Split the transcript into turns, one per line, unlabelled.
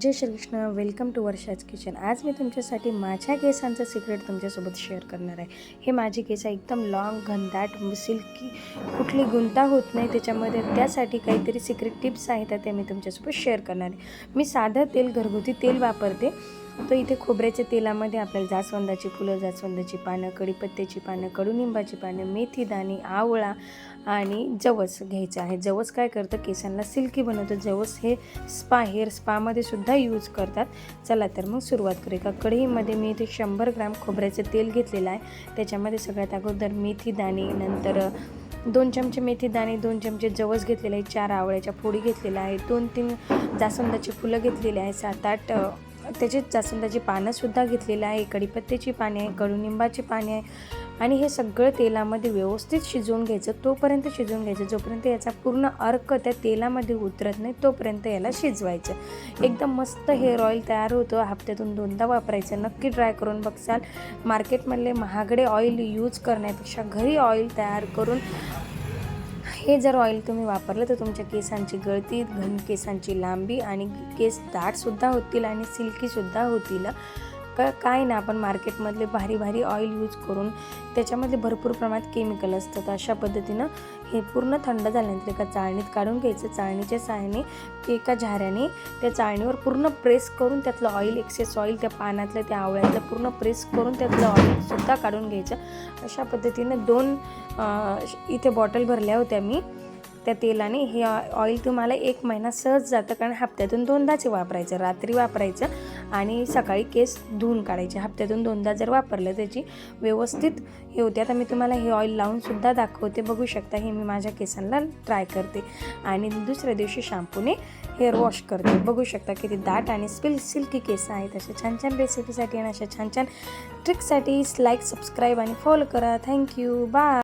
Jai Shrikrishna welcome to Varsha's kitchen आज मी तुमच्यासाठी माझ्या केसांचं सिक्रेट तुमच्यासोबत शेअर करणार आहे. हे माझे केस एकदम लॉंग घनदाट सिल्की कुठली गुंता होत नाही. त्याच्यामध्ये त्यासाठी काहीतरी सिक्रेट टिप्स आहेत त्या मी तुमच्यासोबत शेअर करणार आहे. मी साधं तेल घरगुती तेल वापरते. तर इथे खोबऱ्याच्या तेलामध्ये आपल्याला जास्वंदाची फुलं जास्वंदाची पानं कढीपत्त्याची पानं कडुनिंबाची पानं मेथी दाणे आवळा आणि जवस घ्यायचं आहे. जवस काय करतं? केसांना सिल्की बनवतं. जवस हे स्पा हेअर स्पामध्ये सुद्धा यूज करतात. चला तर मग सुरुवात करू एका कढईमध्ये मी इथे शंभर ग्राम खोबऱ्याचं तेल घेतलेलं आहे. त्याच्यामध्ये सगळ्यात अगोदर मेथी दाणे नंतर दोन चमचे मेथी दाणे दोन चमचे जवस घेतलेले आहे. चार आवळ्याच्या फोडी घेतलेल्या आहे दोन तीन जास्वंदाची फुलं घेतलेली आहे सात आठ त्याचे जास्वंदाची पानंसुद्धा घेतलेली आहे. कढीपत्त्याची पाने आहे कडुनिंबाची पाने आहे. आणि हे सगळं तेलामध्ये व्यवस्थित शिजवून घ्यायचं तोपर्यंत शिजवून घ्यायचं. जोपर्यंत याचा पूर्ण अर्क त्या तेलामध्ये उतरत नाही तोपर्यंत याला शिजवायचं. एकदम मस्त हेअर ऑइल तयार होतं. हप्त्यातून दोनदा वापरायचं. नक्की ट्राय करून बघसाल. मार्केटमधले महागडे ऑइल यूज करण्यापेक्षा घरी ऑइल तयार करून हे जर ऑइल तुम्ही वापरलं तर तुमच्या केसांची गळती घन केसांची लांबी आणि केस दाटसुद्धा होतील आणि सिल्कीसुद्धा होतील. का काय ना आपण मार्केटमधले भारी भारी ऑइल यूज करून त्याच्यामध्ये भरपूर प्रमाणात केमिकल असतं अशा पद्धतीनं हे पूर्ण थंड झाल्यानंतर एका चाळणीत काढून घ्यायचं. चाळणीच्या सहाय्याने एका झाऱ्याने त्या चाळणीवर पूर्ण प्रेस करून त्यातलं ऑइल एक्सेस ऑइल त्या पानातलं त्या आवळ्यातलं पूर्ण प्रेस करून त्यातलं ऑइलसुद्धा काढून घ्यायचं. अशा पद्धतीनं दोन इथे बॉटल भरल्या होत्या मी. त्या तेलाने हे ऑइल तुम्हाला एक महिना सहज जातं. कारण हप्त्यातून दोनदाच वापरायचं. रात्री वापरायचं. आणि सकाळी केस धुवून काढायचे. हप्त्यातून दोनदा जर वापरलं त्याची व्यवस्थित हे होते. आता मी तुम्हाला हे ऑइल लावूनसुद्धा दाखवते. बघू शकता हे मी माझ्या केसांना ट्राय करते. आणि दुसऱ्या दिवशी शॅम्पूने हेअर वॉश करते. बघू शकता किती दाट आणि स्पिल सिल्की केस आहेत. अशा छान छान रेसिपीसाठी आणि अशा छान छान ट्रिकसाठी लाईक सबस्क्राईब आणि फॉलो करा. Thank you bye